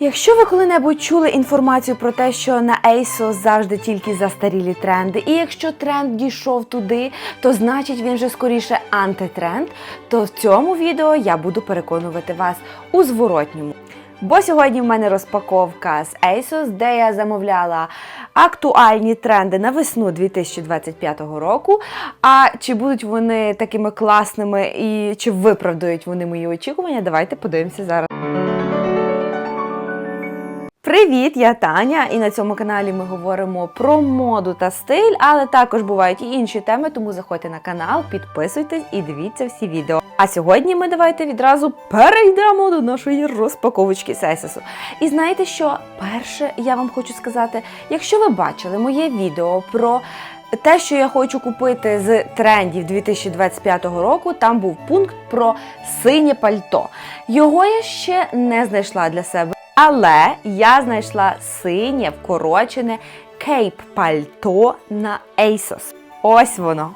Якщо ви коли-небудь чули інформацію про те, що на ASOS завжди тільки застарілі тренди, і якщо тренд дійшов туди, то значить він вже скоріше антитренд, то в цьому відео я буду переконувати вас у зворотньому. Бо сьогодні в мене розпаковка з ASOS, де я замовляла актуальні тренди на весну 2025 року. А чи будуть вони такими класними і чи виправдають вони мої очікування? Давайте подивимося зараз. Привіт, я Таня, і на цьому каналі ми говоримо про моду та стиль, але також бувають і інші теми, тому заходьте на канал, підписуйтесь і дивіться всі відео. А сьогодні ми давайте відразу перейдемо до нашої розпаковочки сесісу. І знаєте що? Перше, я вам хочу сказати, якщо ви бачили моє відео про те, що я хочу купити з трендів 2025 року, там був пункт про синє пальто. Його я ще не знайшла для себе. Але я знайшла синє вкорочене кейп-пальто на ASOS. Ось воно.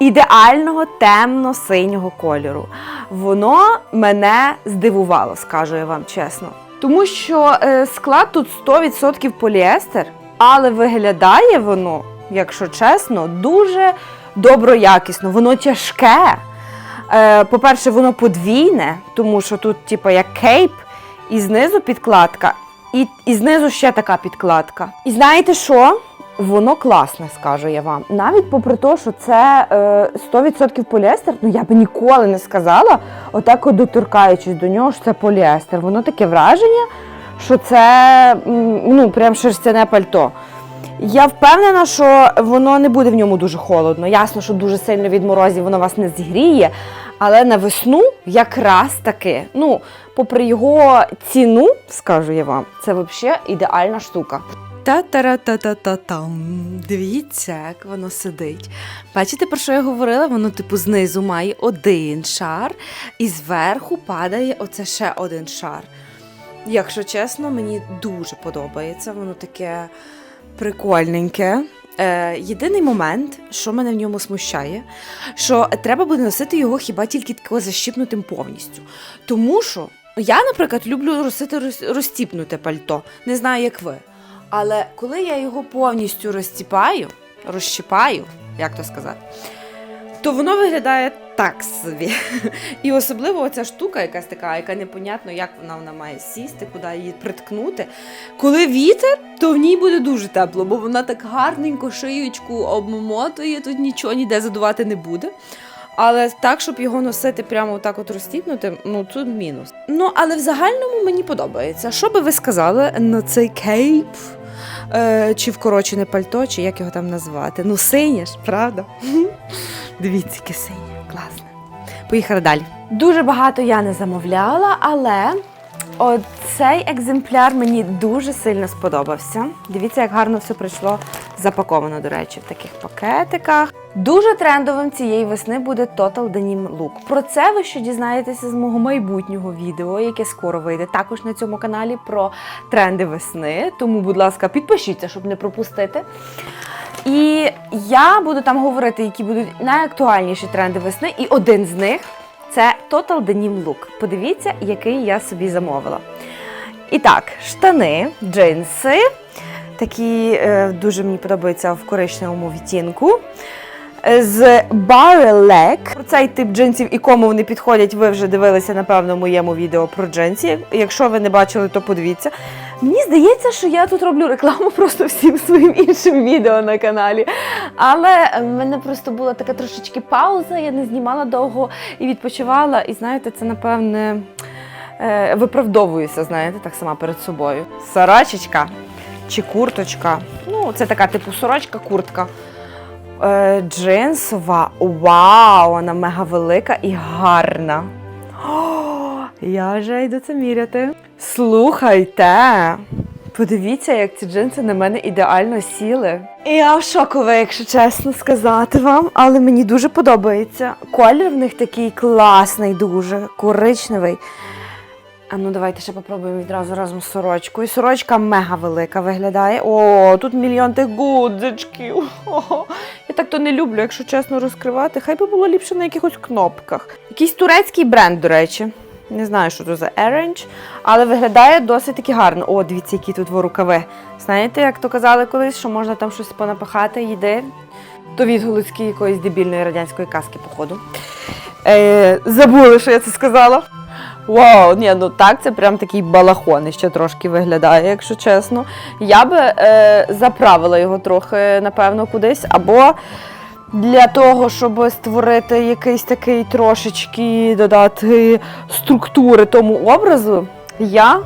Ідеального темно-синього кольору. Воно мене здивувало, скажу я вам чесно. Тому що е, склад тут 100% поліестер, але виглядає воно, якщо чесно, дуже доброякісно. Воно тяжке. Е, по-перше, воно подвійне, тому що тут, типу, як кейп, і знизу підкладка, і, і знизу ще така підкладка. І знаєте що? Воно класне, скажу я вам. Навіть попри те, що це е, 100% поліестер, ну я би ніколи не сказала, отак от доторкаючись до нього, що це поліестер. Воно таке враження, що це ну, прям шерстяне пальто. Я впевнена, що воно не буде в ньому дуже холодно. Ясно, що дуже сильно від морозів воно вас не зігріє. Але на весну якраз таки, ну, попри його ціну, скажу я вам, це взагалі ідеальна штука. Та-та-ра-та-та-та-там. Дивіться, як воно сидить. Бачите, про що я говорила? Воно, типу, знизу має один шар, і зверху падає оце ще один шар. Якщо чесно, мені дуже подобається. Воно таке прикольненьке. Е, єдиний момент, що мене в ньому смущає, що треба буде носити його хіба тільки тако защіпнутим повністю. Тому що я, наприклад, люблю носити роз- розтіпнуте пальто. Не знаю, як ви. Але коли я його повністю розтіпаю, розщіпаю, як то сказати, то воно виглядає так собі. І особливо оця штука, якась така, яка непонятно, як вона, вона має сісти, куди її приткнути. Коли вітер, то в ній буде дуже тепло, бо вона так гарненько шиючку обмотує, тут нічого ніде задувати не буде. Але так, щоб його носити прямо так от розтіпнути, ну тут мінус. Ну, але в загальному мені подобається. Що би ви сказали на цей кейп? Е, чи вкорочене пальто, чи як його там назвати? Ну, синє ж, правда? Дивіться, яке синє, класне. Поїхали далі. Дуже багато я не замовляла, але цей екземпляр мені дуже сильно сподобався. Дивіться, як гарно все прийшло запаковано, до речі, в таких пакетиках. Дуже трендовим цієї весни буде Total Denim Look. Про це ви ще дізнаєтеся з мого майбутнього відео, яке скоро вийде також на цьому каналі про тренди весни. Тому, будь ласка, підпишіться, щоб не пропустити. І я буду там говорити, які будуть найактуальніші тренди весни, і один з них це Total Denim Look. Подивіться, який я собі замовила. І так, штани, джинси. Такі е, дуже мені подобаються в коричневому відтінку. З Barrelec. Про цей тип джинсів і кому вони підходять, ви вже дивилися, напевно, в моєму відео про джинсі. Якщо ви не бачили, то подивіться. Мені здається, що я тут роблю рекламу просто всім своїм іншим відео на каналі. Але в мене просто була така трошечки пауза, я не знімала довго і відпочивала. І знаєте, це напевне е, виправдовуюся, знаєте, так сама перед собою. Сорочечка чи курточка. Ну, це така типу сорочка, куртка. Е, джинсова. Вау! Вона мега велика і гарна. О, я вже йду це міряти. Слухайте. Подивіться, як ці джинси на мене ідеально сіли. Я в шокове, якщо чесно сказати вам, але мені дуже подобається. Колір в них такий класний, дуже коричневий. А ну давайте ще попробуємо відразу разом з сорочкою. Сорочка мега велика виглядає. О, тут мільйон тих гудзичків. О, я так то не люблю, якщо чесно розкривати. Хай би було ліпше на якихось кнопках. Якийсь турецький бренд, до речі. Не знаю, що це за Orange, але виглядає досить таки гарно. О, дивіться, які тут рукави. Знаєте, як то казали колись, що можна там щось понапихати, їди. То відголоски якоїсь дебільної радянської казки, походу. Е, забули, що я це сказала. Вау, ні, ну так, це прям такий балахон ще трошки виглядає, якщо чесно. Я би е, заправила його трохи, напевно, кудись, або для того, щоб створити якийсь такий трошечки додати структури тому образу, я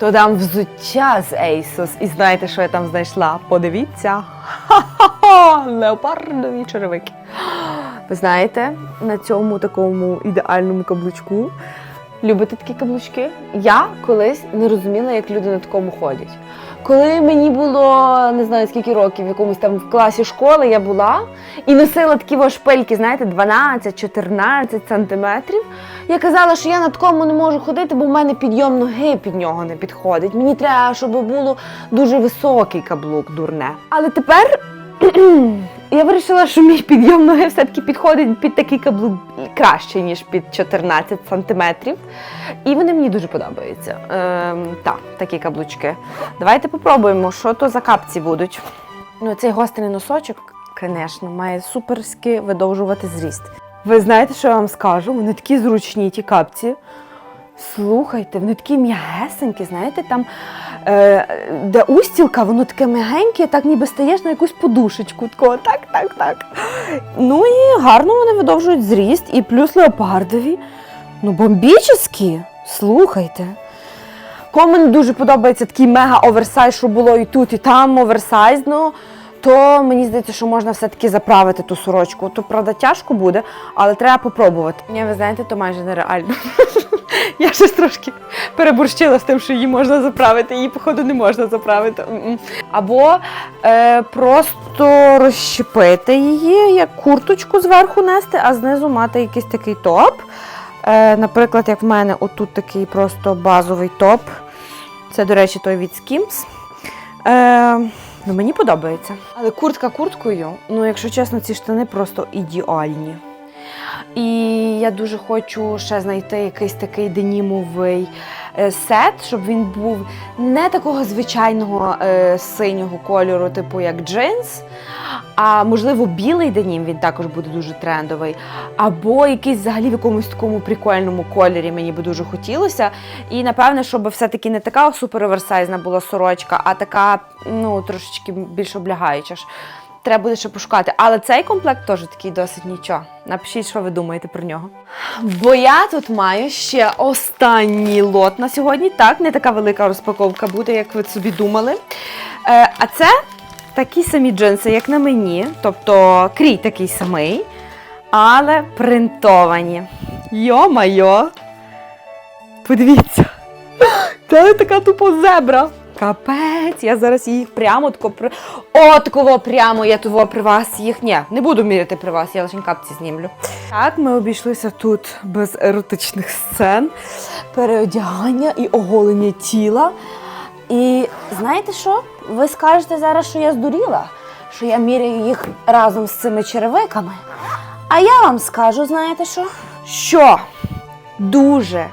додам взуття з Asos. І знаєте, що я там знайшла? Подивіться. Ха-ха-ха! Леопардові черевики. Ви знаєте, на цьому такому ідеальному каблучку. Любите такі каблучки? Я колись не розуміла, як люди на такому ходять. Коли мені було не знаю скільки років, в якомусь там в класі школи я була і носила такі шпильки, знаєте, 12-14 сантиметрів. Я казала, що я на такому не можу ходити, бо в мене підйом ноги під нього не підходить. Мені треба, щоб було дуже високий каблук, дурне. Але тепер я вирішила, що мій підйом ноги все-таки підходить під такий каблук краще, ніж під 14 сантиметрів. І вони мені дуже подобаються. Ем, так, такі каблучки. Давайте попробуємо, що то за капці будуть. Ну, цей гострий носочок, звісно, має суперськи видовжувати зріст. Ви знаєте, що я вам скажу? Вони такі зручні, ті капці. Слухайте, вони такі м'ягесенькі, знаєте, там, е, де устілка, воно таке м'ягеньке, так ніби стаєш на якусь подушечку. Такого, так, так, так. Ну і гарно вони видовжують зріст, і плюс леопардові. Ну, бомбічні, слухайте. Кому не дуже подобається такий мега оверсайз, що було і тут, і там оверсайзно, то мені здається, що можна все-таки заправити ту сорочку. То, правда, тяжко буде, але треба попробувати. Ні, ви знаєте, то майже нереально. Я щось трошки переборщила з тим, що її можна заправити, її, походу, не можна заправити. Або е, просто розщепити її, як курточку зверху нести, а знизу мати якийсь такий топ. Е, наприклад, як в мене отут такий просто базовий топ. Це, до речі, той від Skims. Е, ну, мені подобається. Але куртка курткою, ну, якщо чесно, ці штани просто ідеальні. І я дуже хочу ще знайти якийсь такий денімовий е, сет, щоб він був не такого звичайного е, синього кольору, типу як джинс. А можливо, білий денім він також буде дуже трендовий. Або якийсь взагалі в якомусь такому прикольному кольорі мені би дуже хотілося. І напевне, щоб все-таки не така супероверсайзна була сорочка, а така, ну, трошечки більш облягаюча. Треба буде ще пошукати. Але цей комплект теж такий досить нічого. Напишіть, що ви думаєте про нього. Бо я тут маю ще останній лот на сьогодні. Так, не така велика розпаковка буде, як ви собі думали. Е, а це такі самі джинси, як на мені. Тобто крій такий самий, але принтовані. Йо-майо! Подивіться! Це така тупо зебра. Капець, я зараз їх прямо тако при. О, такого прямо я того при вас їх. Ні, не буду міряти при вас, я лише капці знімлю. Так, ми обійшлися тут без еротичних сцен, переодягання і оголення тіла. І знаєте що? Ви скажете зараз, що я здуріла, що я міряю їх разом з цими черевиками. А я вам скажу, знаєте що? Що дуже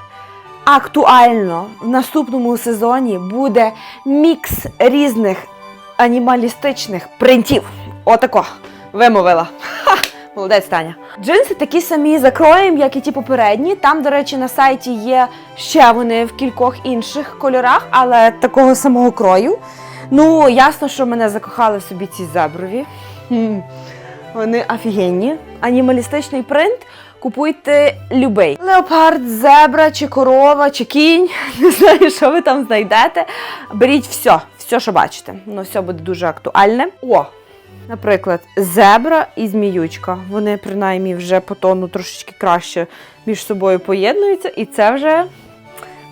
актуально в наступному сезоні буде мікс різних анімалістичних принтів. Отако вимовила. Молодець Таня. Джинси такі самі закроєм, як і ті попередні. Там, до речі, на сайті є ще вони в кількох інших кольорах, але такого самого крою. Ну, ясно, що мене закохали собі ці зеброві. Вони офігенні. Анімалістичний принт купуйте любий. Леопард, зебра, чи корова, чи кінь. Не знаю, що ви там знайдете. Беріть все, все, що бачите. Ну, все буде дуже актуальне. О! Наприклад, зебра і зміючка. Вони принаймні вже по тону трошечки краще між собою поєднуються, і це вже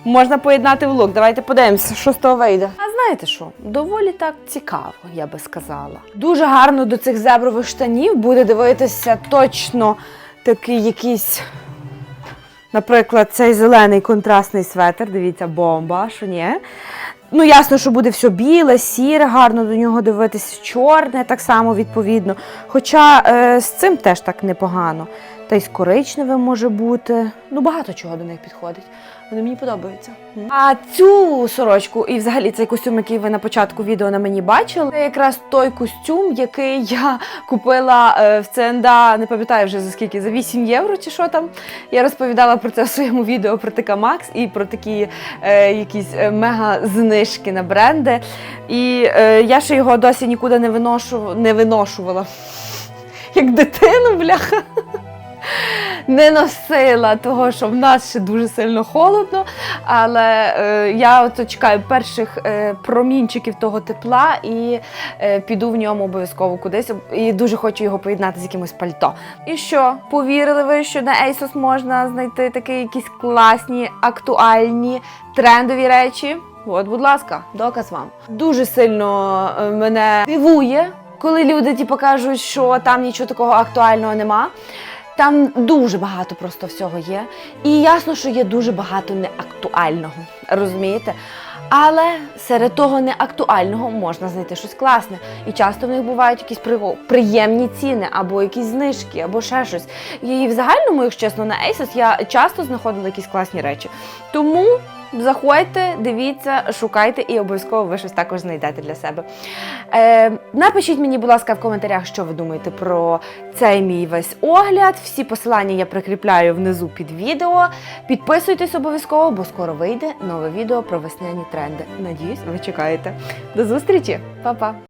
можна поєднати в лук. Давайте подивимося, що з того вийде. А знаєте що? Доволі так цікаво, я би сказала. Дуже гарно до цих зебрових штанів буде дивитися точно такий якийсь. Наприклад, цей зелений контрастний светр, дивіться, бомба, що ні. Ну, ясно, що буде все біле, сіре, гарно до нього дивитися, чорне так само відповідно. Хоча е, з цим теж так непогано. Та й з коричневим може бути. Ну, багато чого до них підходить. Вони мені подобаються. А цю сорочку і взагалі цей костюм, який ви на початку відео на мені бачили, це якраз той костюм, який я купила е, в ЦНДА, не пам'ятаю вже за скільки, за 8 євро чи що там. Я розповідала про це в своєму відео про ТК Макс і про такі е, якісь е, мега знижки на бренди. І е, я ще його досі нікуди не виношу, не виношувала. Як дитину, бляха. Не носила того, що в нас ще дуже сильно холодно. Але е, я от чекаю перших е, промінчиків того тепла і е, піду в ньому обов'язково кудись. І дуже хочу його поєднати з якимось пальто. І що, повірили ви, що на ASOS можна знайти такі якісь класні, актуальні, трендові речі? От, будь ласка, доказ вам. Дуже сильно е, мене дивує, коли люди типу, кажуть, що там нічого такого актуального нема. Там дуже багато просто всього є. І ясно, що є дуже багато неактуального. Розумієте? Але серед того неактуального можна знайти щось класне. І часто в них бувають якісь приємні ціни, або якісь знижки, або ще щось. І в загальному, якщо чесно, на ASOS я часто знаходила якісь класні речі. Тому заходьте, дивіться, шукайте і обов'язково ви щось також знайдете для себе. Е, напишіть мені, будь ласка, в коментарях, що ви думаєте про цей мій весь огляд. Всі посилання я прикріпляю внизу під відео. Підписуйтесь обов'язково, бо скоро вийде нове відео про весняні тренди. Надіюсь, ви чекаєте. До зустрічі, Па-па!